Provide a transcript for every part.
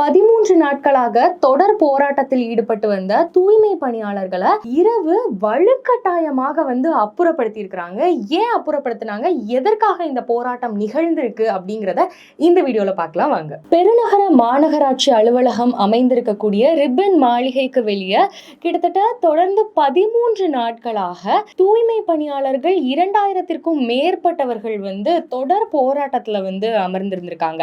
பதிமூன்று நாட்களாக தொடர் போராட்டத்தில் ஈடுபட்டு வந்த தூய்மை பணியாளர்களை இரவு வலுக்கட்டாயமாக வந்து அப்புறப்படுத்தி இருக்கிறாங்க ஏன் அப்புறப்படுத்தினாங்க? எதற்காக இந்த போராட்டம் நிகழ்ந்திருக்கு அப்படிங்கிறத இந்த வீடியோல பார்க்கலாம் வாங்க. பெருநகர மாநகராட்சி அலுவலகம் அமைந்திருக்கக்கூடிய ரிப்பன் மாளிகைக்கு வெளியே கிட்டத்தட்ட தொடர்ந்து பதிமூன்று நாட்களாக தூய்மை பணியாளர்கள் இரண்டாயிரத்திற்கும் மேற்பட்டவர்கள் வந்து தொடர் போராட்டத்தில் வந்து அமர்ந்திருந்திருக்காங்க.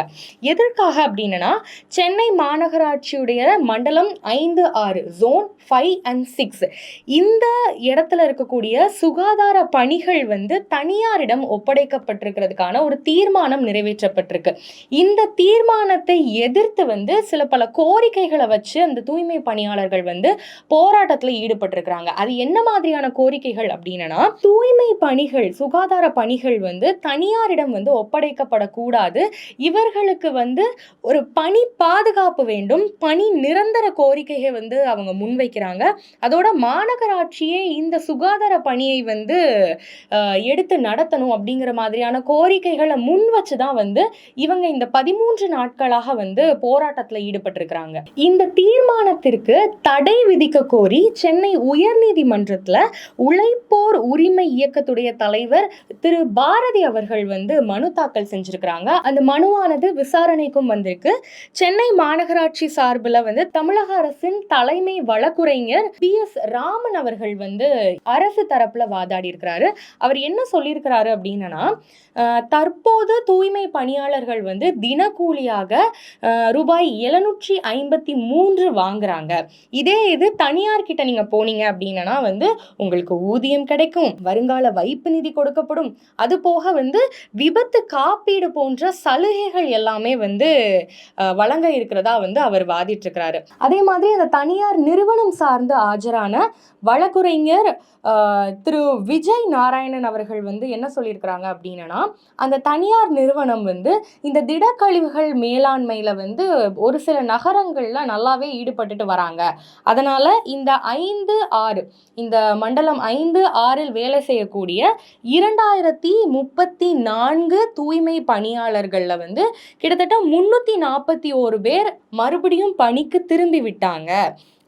எதற்காக அப்படின்னா சென்னை மாநகராட்சியுடைய மண்டலம் ஐந்து ஆறு ஜோன் ஃபைவ் அண்ட் சிக்ஸ் இந்த இடத்துல இருக்கக்கூடிய சுகாதார பணிகள் வந்து தனியாரிடம் ஒப்படைக்கப்பட்டிருக்கிறதுக்கான ஒரு தீர்மானம் நிறைவேற்றப்பட்டிருக்கு. இந்த தீர்மானத்தை எதிர்த்து வந்து சில பல கோரிக்கைகளை வச்சு அந்த தூய்மை பணியாளர்கள் வந்து போராட்டத்தில் ஈடுபட்டிருக்கிறாங்க. அது என்ன மாதிரியான கோரிக்கைகள் அப்படின்னா தூய்மை பணிகள் சுகாதார பணிகள் வந்து தனியாரிடம் வந்து ஒப்படைக்கப்படக்கூடாது. இவர்களுக்கு வந்து ஒரு பணி பாதுகாப்பு வேண்டும். பணி நிரந்தர கோரிக்கையை வந்து அவங்க முன்வைக்கிறாங்க. அதோட மாநகராட்சியே இந்த சுகாதார பணியை வந்து எடுத்து நடத்தணும் அப்படிங்கிற மாதிரியான கோரிக்கைகளை முன் வச்சு தான் வந்து இவங்க இந்த பதிமூன்று நாட்களாக வந்து போராட்டத்தில் ஈடுபட்டிருக்கிறாங்க. இந்த தீர்மானத்திற்கு தடை விதிக்க கோரி சென்னை உயர்நீதிமன்றத்தில் உழைப்போர் உரிமை இயக்கத்துடைய தலைவர் திரு பாரதி அவர்கள் வந்து மனு தாக்கல் செஞ்சிருக்கிறாங்க. அந்த மனுவானது விசாரணைக்கும் வந்திருக்கு. சென்னை மாநகராட்சி சார்பில் வந்து தமிழக அரசின் தலைமை வழக்குரைஞர் பி எஸ் ராமன் அவர்கள் வந்து அரசு தரப்புல வாதாடி இருக்கிறாரு. அவர் என்ன சொல்லியிருக்கிறாரு அப்படின்னா தற்போது தூய்மை பணியாளர்கள் வந்து தினக்கூலியாக ரூபாய் எழுநூற்றி ஐம்பத்தி மூன்று வாங்குறாங்க. இதே இது தனியார் கிட்ட நீங்க போனீங்க அப்படின்னா வந்து உங்களுக்கு ஊதியம் கிடைக்கும் வருங்கால வைப்பு நிதி கொடுக்கப்படும். அது போக வந்து விபத்து காப்பீடு போன்ற சலுகைகள் எல்லாமே வந்து வழங்க இருக்கு. இருக்கிறதா வந்து அவர் வாதிட்டு இருக்கிறாரு அதே மாதிரி அந்த தனியார் நிறுவனம் சார்ந்து ஆஜரான வழக்குரைஞர் திரு விஜய் நாராயணன் அவர்கள் வந்து என்ன சொல்லியிருக்கிறாங்க அப்படின்னா அந்த தனியார் நிறுவனம் வந்து இந்த திடக்கழிவுகள் மேலாண்மையில வந்து ஒரு சில நகரங்கள்ல நல்லாவே ஈடுபட்டுட்டு வராங்க. அதனால இந்த ஐந்து ஆறு இந்த மண்டலம் ஐந்து ஆறில் வேலை செய்யக்கூடிய இரண்டாயிரத்தி முப்பத்தி நான்கு தூய்மை பணியாளர்களில் வந்து கிட்டத்தட்ட முன்னூத்தி நாற்பத்தி ஒரு பேர் மறுபடியும் பணிக்கு திரும்பி விட்டாங்க.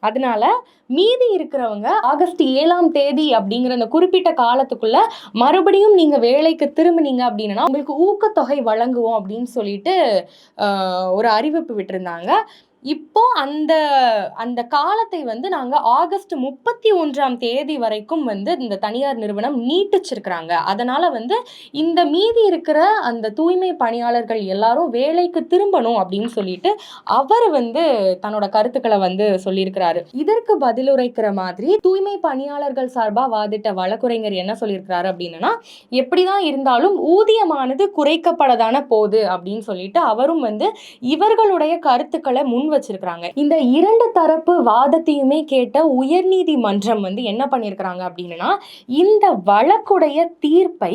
அதனால மீதி இருக்கிறவங்க ஆகஸ்ட் ஏழாம் தேதி அப்படிங்கிற அந்த குறிப்பிட்ட காலத்துக்குள்ள மறுபடியும் நீங்க வேலைக்கு திரும்பினீங்க அப்படின்னா உங்களுக்கு ஊக்கத்தொகை வழங்குவோம் அப்படின்னு சொல்லிட்டு ஆஹ், ஒரு அறிவிப்பு விட்டுருந்தாங்க. இப்போ அந்த அந்த காலத்தை வந்து நாங்கள் ஆகஸ்ட் முப்பத்தி ஒன்றாம் தேதி வரைக்கும் வந்து இந்த தனியார் நிறுவனம் நீட்டிச்சிருக்கிறாங்க. அதனால வந்து இந்த மீதி இருக்கிற அந்த தூய்மை பணியாளர்கள் எல்லாரும் வேலைக்கு திரும்பணும் அப்படின்னு சொல்லிட்டு அவர் வந்து தன்னோட கருத்துக்களை வந்து சொல்லியிருக்கிறாரு. இதற்கு பதிலுரைக்கிற மாதிரி தூய்மை பணியாளர்கள் சார்பாக வாதிட்ட வழக்குரைஞர் என்ன சொல்லியிருக்கிறாரு அப்படின்னா எப்படிதான் இருந்தாலும் ஊதியமானது குறைக்கப்படதான போகுது அப்படின்னு சொல்லிட்டு அவரும் வந்து இவர்களுடைய கருத்துக்களை முன் வச்சிருக்கிறாங்க. இந்த இரண்டு தரப்பு வாதத்தையுமே கேட்ட உயர்நீதிமன்றம் வந்து என்ன பண்ணியிருக்கிறாங்க அப்படின்னா இந்த வழக்குடைய தீர்ப்பை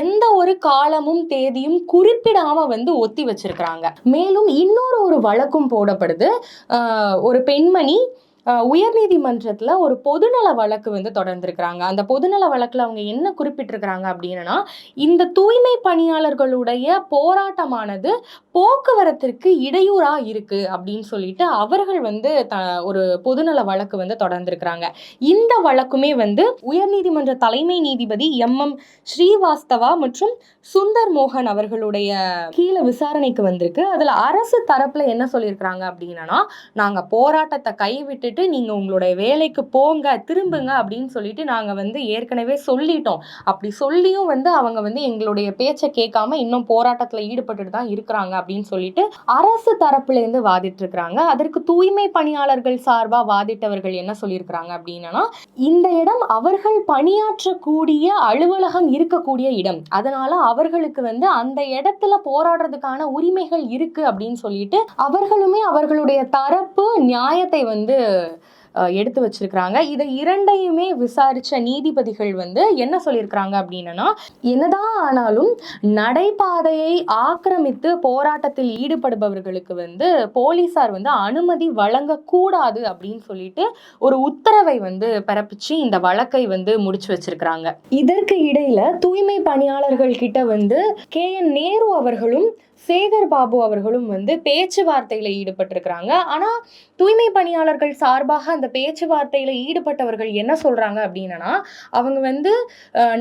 எந்த ஒரு காலமும் தேதியும் குறிப்பிடாம வந்து ஒத்தி வச்சிருக்கிறாங்க. மேலும் இன்னொரு ஒரு வழக்கும் போடப்படுது. ஒரு பெண்மணி உயர்நீதிமன்றத்தில் ஒரு பொதுநல வழக்கு வந்து தொடர்ந்துருக்கிறாங்க. அந்த பொதுநல வழக்கில் அவங்க என்ன குறிப்பிட்டிருக்கிறாங்க அப்படின்னா இந்த தூய்மை பணியாளர்களுடைய போராட்டமானது போக்குவரத்திற்கு இடையூறாக இருக்குது அப்படின்னு சொல்லிட்டு அவர்கள் வந்து த ஒரு பொதுநல வழக்கு வந்து தொடர்ந்துருக்கிறாங்க. இந்த வழக்குமே வந்து உயர்நீதிமன்ற தலைமை நீதிபதி எம். எம். ஸ்ரீவாஸ்தவா மற்றும் சுந்தர் மோகன் அவர்களுடைய கீழே விசாரணைக்கு வந்திருக்கு. அதில் அரசு தரப்பில் என்ன சொல்லியிருக்கிறாங்க அப்படின்னா நாங்கள் போராட்டத்தை கைவிட்டு பார்த்துட்டு நீங்கள் உங்களுடைய வேலைக்கு போங்க திரும்புங்க அப்படின்னு சொல்லிட்டு நாங்கள் வந்து ஏற்கனவே சொல்லிட்டோம். அப்படி சொல்லியும் வந்து அவங்க வந்து எங்களுடைய பேச்சை கேட்காம இன்னும் போராட்டத்தில் ஈடுபட்டுட்டு தான் இருக்கிறாங்க அப்படின்னு சொல்லிட்டு அரசு தரப்புலேருந்து வாதிட்டு இருக்கிறாங்க அதற்கு தூய்மை பணியாளர்கள் சார்பாக வாதிட்டவர்கள் என்ன சொல்லியிருக்கிறாங்க அப்படின்னா இந்த இடம் அவர்கள் பணியாற்றக்கூடிய அலுவலகம் இருக்கக்கூடிய இடம். அதனால அவர்களுக்கு வந்து அந்த இடத்துல போராடுறதுக்கான உரிமைகள் இருக்கு அப்படின்னு சொல்லிட்டு அவர்களுமே அவர்களுடைய தரப்பு நியாயத்தை வந்து எடுத்து வச்சிருக்கிறாங்க. இதை இரண்டையுமே விசாரிச்ச நீதிபதிகள் வந்து என்ன சொல்லியிருக்கிறாங்க அப்படின்னா என்னதான் ஆனாலும் நடைபாதையை ஆக்கிரமித்து போராட்டத்தில் ஈடுபடுபவர்களுக்கு வந்து போலீசார் வந்து அனுமதி வழங்கக்கூடாது அப்படின்னு சொல்லிட்டு ஒரு உத்தரவை வந்து பிறப்பிச்சு இந்த வழக்கை வந்து முடிச்சு வச்சிருக்கிறாங்க. இதற்கு இடையில தூய்மை பணியாளர்கள் கிட்ட வந்து கே என் நேரு அவர்களும் சேகர் பாபு அவர்களும் வந்து பேச்சுவார்த்தையில் ஈடுபட்டிருக்கிறாங்க. ஆனால் தூய்மை பணியாளர்கள் சார்பாக அந்த பேச்சுவார்த்தையில் ஈடுபட்டவர்கள் என்ன சொல்கிறாங்க அப்படின்னா அவங்க வந்து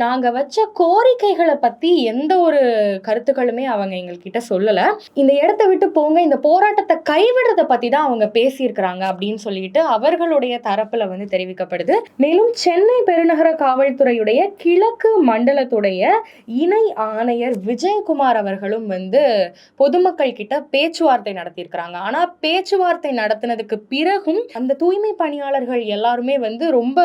நாங்கள் வச்ச கோரிக்கைகளை பற்றி எந்த ஒரு கருத்துக்களுமே அவங்க எங்கள்கிட்ட சொல்லலை. இந்த இடத்த விட்டு போங்க இந்த போராட்டத்தை கைவிடுறதை பற்றி தான் அவங்க பேசியிருக்கிறாங்க அப்படின்னு சொல்லிட்டு அவர்களுடைய தரப்பில் வந்து தெரிவிக்கப்படுது. மேலும் சென்னை பெருநகர காவல்துறையுடைய கிழக்கு மண்டலத்துடைய இணை ஆணையர் விஜயகுமார் அவர்களும் வந்து பொதுமக்கள் கிட்ட பேச்சுவார்த்தை நடத்தியிருக்கிறாங்க. ஆனா பேச்சுவார்த்தை நடத்தினதுக்கு பிறகும் அந்த தூய்மை பணியாளர்கள் எல்லாருமே வந்து ரொம்ப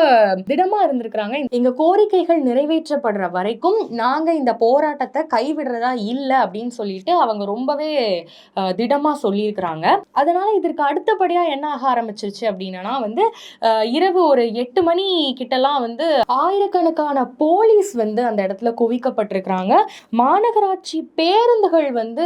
திடமா இருந்திருக்கிறாங்க. எங்க கோரிக்கைகள் நிறைவேற்றப்படுற வரைக்கும் நாங்க இந்த போராட்டத்தை கைவிடுறதா இல்லை அப்படின்னு சொல்லிட்டு அவங்க ரொம்பவே திடமா சொல்லியிருக்கிறாங்க. அதனால இதற்கு அடுத்தபடியா என்ன ஆக ஆரம்பிச்சிருச்சு அப்படின்னா வந்து இரவு ஒரு எட்டு மணி கிட்டலாம் வந்து ஆயிரக்கணக்கான போலீஸ் வந்து அந்த இடத்துல குவிக்கப்பட்டிருக்கிறாங்க. மாநகராட்சி பேருந்துகள் வந்து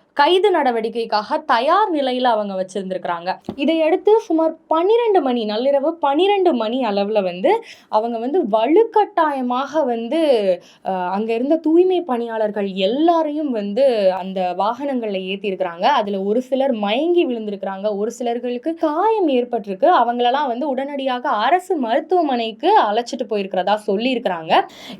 கைது நடவடிக்கைக்காக தயார் நிலையில் அவங்க வச்சிருந்திருக்கிறாங்க. இதையடுத்து சுமார் பன்னிரெண்டு மணி நள்ளிரவு பன்னிரெண்டு மணி அளவில் வந்து அவங்க வந்து வலுக்கட்டாயமாக வந்து அங்கே இருந்த தூய்மை பணியாளர்கள் எல்லாரையும் வந்து அந்த வாகனங்களில் ஏற்றிருக்கிறாங்க அதில் ஒரு சிலர் மயங்கி விழுந்திருக்கிறாங்க. ஒரு சிலர்களுக்கு காயம் ஏற்பட்டிருக்கு. அவங்களெல்லாம் வந்து உடனடியாக அரசு மருத்துவமனைக்கு அழைச்சிட்டு போயிருக்கிறதா சொல்லியிருக்கிறாங்க.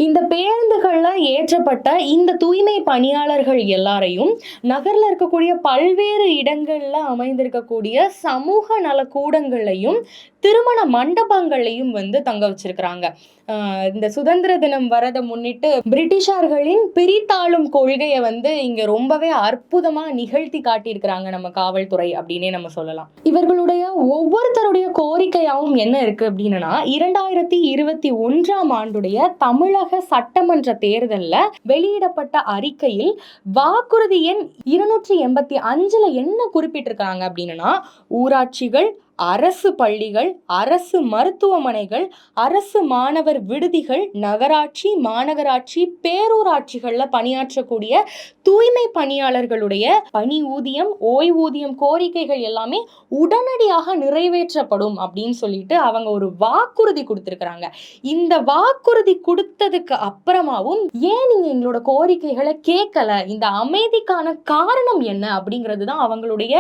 இந்த பேருந்துகளில் ஏற்றப்பட்ட இந்த தூய்மை பணியாளர்கள் எல்லாரையும் நகர்ல இருக்கக்கூடிய பல்வேறு இடங்களில் அமைந்திருக்கக்கூடிய சமூக நல கூடங்களையும் திருமண மண்டபங்களையும் வந்து தங்க வச்சிருக்கிறாங்க. இந்த சுதந்திர தினம் வரதை முன்னிட்டு பிரிட்டிஷார்களின் பிரித்தாளும் கொள்கையை வந்து இங்க ரொம்பவே அற்புதமா நிகழ்த்தி காட்டியிருக்கிறாங்க நம்ம காவல்துறை அப்படின்னே நம்ம சொல்லலாம். இவர்களுடைய ஒவ்வொருத்தருடைய கோரிக்கையாகவும் என்ன இருக்கு அப்படின்னா இரண்டாயிரத்தி இருபத்தி ஒன்றாம் ஆண்டுடைய தமிழக சட்டமன்ற தேர்தலில் வெளியிடப்பட்ட அறிக்கையில் வாக்குறுதி எண் எழுநூற்றி எண்பத்தி அஞ்சில் என்ன குறிப்பிட்டிருக்காங்க அப்படின்னா ஊராட்சிகள் அரசு பள்ளிகள் அரசு மருத்துவமனைகள் அரசு மாணவர் விடுதிகள் நகராட்சி மாநகராட்சி பேரூராட்சிகளில் பணியாற்றக்கூடிய தூய்மை பணியாளர்களுடைய பணி ஊதியம் ஓய்வூதியம் கோரிக்கைகள் எல்லாமே உடனடியாக நிறைவேற்றப்படும் அப்படின்னு சொல்லிட்டு அவங்க ஒரு வாக்குறுதி கொடுத்துருக்குறாங்க. இந்த வாக்குறுதி கொடுத்ததுக்கு அப்புறமாவும் ஏன் நீங்கள் எங்களோட கோரிக்கைகளை கேட்கல? இந்த அமைதிக்கான காரணம் என்ன அப்படிங்கிறது தான் அவங்களுடைய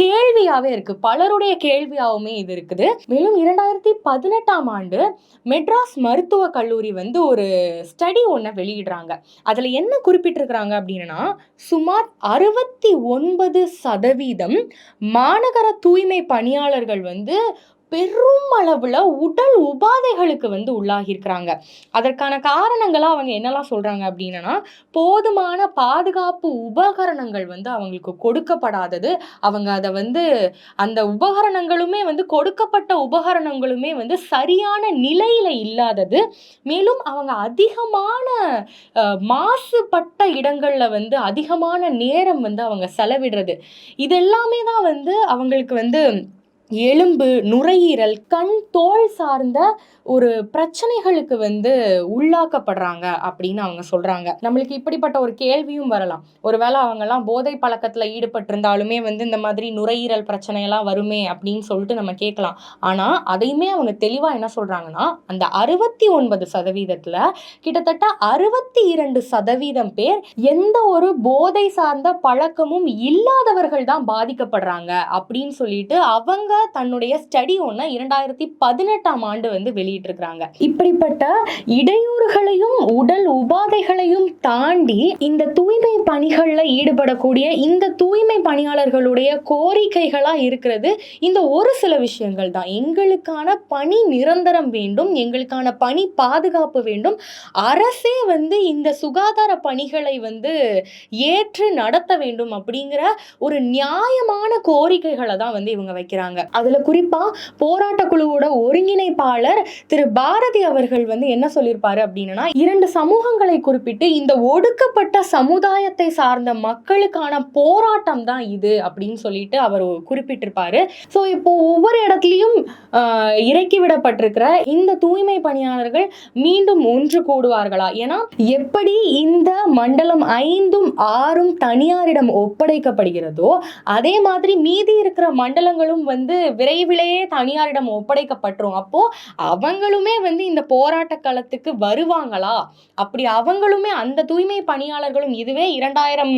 கேள்வியாகவே இருக்கு. பலருடைய கேள்வி கேள்வியாவுமே இது இருக்குது. மேலும் இரண்டாயிரத்தி பதினெட்டாம் ஆண்டு மெட்ராஸ் மருத்துவ கல்லூரி வந்து ஒரு ஸ்டடி ஒன்றை வெளியிடுறாங்க. அதில் என்ன குறிப்பிட்டிருக்கிறாங்க அப்படின்னா சுமார் அறுபத்தி ஒன்பது சதவீதம் மாநகர தூய்மை பணியாளர்கள் வந்து பெரும் அளவில் உடல் உபாதைகளுக்கு வந்து உள்ளாகியிருக்கிறாங்க. அதற்கான காரணங்களாக அவங்க என்னெல்லாம் சொல்கிறாங்க அப்படின்னா போதுமான பாதுகாப்பு உபகரணங்கள் வந்து அவங்களுக்கு கொடுக்கப்படாதது. அவங்க அதை வந்து அந்த உபகரணங்களுமே வந்து கொடுக்கப்பட்ட உபகரணங்களுமே வந்து சரியான நிலையில் இல்லாதது. மேலும் அவங்க அதிகமான மாசுபட்ட இடங்களில் வந்து அதிகமான நேரம் வந்து அவங்க செலவிடுறது. இது எல்லாமே தான் வந்து அவங்களுக்கு வந்து எலும்பு நுரையீரல் கண் தோல் சார்ந்த ஒரு பிரச்சனைகளுக்கு வந்து உள்ளாக்கப்படுறாங்க அப்படின்னு அவங்க சொல்கிறாங்க நம்மளுக்கு இப்படிப்பட்ட ஒரு கேள்வியும் வரலாம். ஒருவேளை அவங்கெல்லாம் போதை பழக்கத்தில் ஈடுபட்டிருந்தாலுமே வந்து இந்த மாதிரி நுரையீரல் பிரச்சனையெல்லாம் வருமே அப்படின்னு சொல்லிட்டு நம்ம கேட்கலாம். ஆனால் அதையுமே அவங்க தெளிவாக என்ன சொல்கிறாங்கன்னா அந்த அறுபத்தி ஒன்பது சதவீதத்தில் கிட்டத்தட்ட அறுபத்தி இரண்டு சதவீதம் பேர் எந்த ஒரு போதை சார்ந்த பழக்கமும் இல்லாதவர்கள் தான் பாதிக்கப்படுறாங்க அப்படின்னு சொல்லிட்டு அவங்க தன்னுடைய ஸ்டடி ஒன்றை இரண்டாயிரத்தி பதினெட்டாம் ஆண்டு வந்து வெளியிட்டிருக்கிறாங்க. இப்படிப்பட்ட இடையூறுகளையும் உடல் உபாதைகளையும் தாண்டி இந்த தூய்மை பணிகளில் ஈடுபடக்கூடிய இந்த தூய்மை பணியாளர்களுடைய கோரிக்கைகளாக இருக்கிறது இந்த ஒரு சில விஷயங்கள் தான். எங்களுக்கான பணி நிரந்தரம் வேண்டும் எங்களுக்கான பணி பாதுகாப்பு வேண்டும். அரசே வந்து இந்த சுகாதார பணிகளை வந்து ஏற்று நடத்த வேண்டும் அப்படிங்கிற ஒரு நியாயமான கோரிக்கைகளை தான் வந்து இவங்க வைக்கிறாங்க. அதில் குறிப்பாக போராட்ட குழுவோட ஒருங்கிணைப்பாளர் திரு பாரதி அவர்கள் வந்து என்ன சொல்லியிருப்பாரு அப்படின்னா இரண்டு சமூகங்களை குறிப்பிட்டு இந்த ஒடுக்கப்பட்ட சமுதாயத்தை சார்ந்த மக்களுக்கான போராட்டம் தான் இது அப்படின்னு சொல்லிட்டு அவர் குறிப்பிட்டிருப்பாரு. ஸோ இப்போ ஒவ்வொரு இடத்துலையும் இறக்கி விடப்பட்டிருக்கிற இந்த தூய்மை பணியாளர்கள் மீண்டும் ஒன்று கூடுவார்களா? ஏன்னா எப்படி இந்த மண்டலம் ஐந்தும் ஆறும் தனியாரிடம் ஒப்படைக்கப்படுகிறதோ அதே மாதிரி மீதி இருக்கிற மண்டலங்களும் வந்து வந்து விரைவிலேயே தனியாரிடம் ஒப்படைக்கப்பட்டுரும். அப்போ அவங்களுமே வந்து இந்த போராட்ட களத்துக்கு வருவாங்களா? அப்படி அவங்களுமே அந்த தூய்மை பணியாளர்களும் இதுவே இரண்டாயிரம்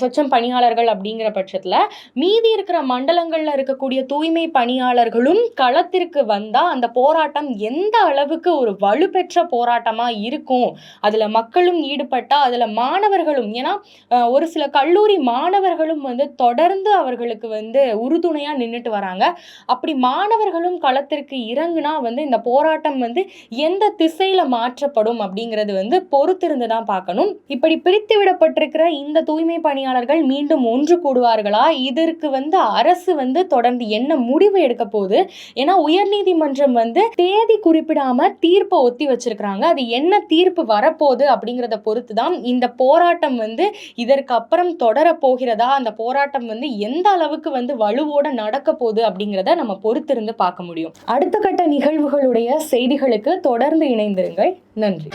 சொச்சம் பணியாளர்கள் அப்படிங்கிற பட்சத்தில் மீதி இருக்கிற மண்டலங்களில் இருக்கக்கூடிய தூய்மை பணியாளர்களும் களத்திற்கு வந்தால் அந்த போராட்டம் எந்த அளவுக்கு ஒரு வலுப்பெற்ற போராட்டமாக இருக்கும்? அதில் மக்களும் ஈடுபட்டால் அதில் மாணவர்களும் ஏன்னா ஒரு சில கல்லூரி மாணவர்களும் வந்து தொடர்ந்து அவர்களுக்கு வந்து உறுதுணையாக நின்றுட்டு வராங்க. அப்படி மாணவர்களும் களத்திற்கு இறங்குனா வந்து இந்த போராட்டம் வந்து எந்த திசையில மாற்றப்படும் அப்படிங்கிறது வந்து பொறுத்திருந்து தான் பார்க்கணும். இப்படி பிரித்து விடப்பட்டிருக்கிற இந்த தூய்மை பணியாளர்கள் மீண்டும் ஒன்று கூடுவார்களா? இதற்கு வந்து அரசு வந்து தொடர்ந்து என்ன முடிவு எடுக்க போகுது? ஏன்னா உயர்நீதிமன்றம் வந்து தேதி குறிப்பிடாம தீர்ப்பை ஒத்தி வச்சிருக்கிறாங்க. அது என்ன தீர்ப்பு வரப்போகுது அப்படிங்கிறத பொறுத்து தான் இந்த போராட்டம் வந்து இதற்கு அப்புறம் தொடர போகிறதா? அந்த போராட்டம் வந்து எந்த அளவுக்கு வந்து வலுவோட நடக்க போகுது அப்படிங்கிறத நம்ம பொறுத்திருந்து பார்க்க முடியும். அடுத்த கட்ட நிகழ்வுகளுடைய செய்திகளுக்கு தொடர்ந்து இணைந்திருங்கள். நன்றி.